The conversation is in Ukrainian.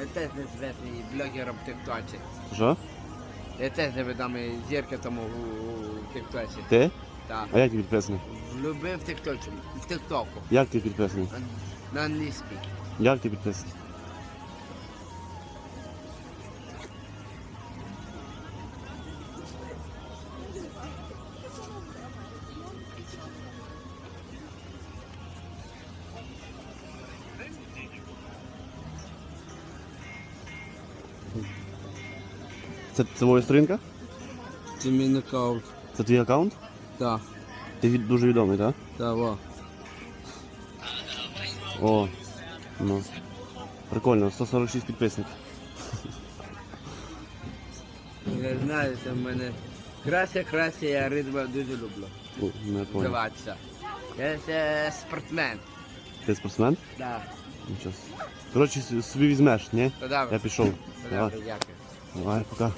Я теж незвісний блогером в Тіктоці. Що? Я теж невідомий зірка тому в Тіктоці. Ти? Так. А як ти підписаний? Любив в Тіктоці, в Тіктоку. Як ти підписаний? На англійській. Як ти підписаний? Це, моя сторінка? Це мій нокаут. Це твій аккаунт? Так, Ти від, дуже відомий, так? так, во. О, ну. Прикольно, 146 підписників. Я знаю, це в мене крася, крася, я ритм дуже люблю. О, не понял. Вживатися. Я це спортсмен. Ти спортсмен? Да. Нічого. Коротше, с- собі візьмеш, ні? Добре. Я пішов. Давай, давай, пока.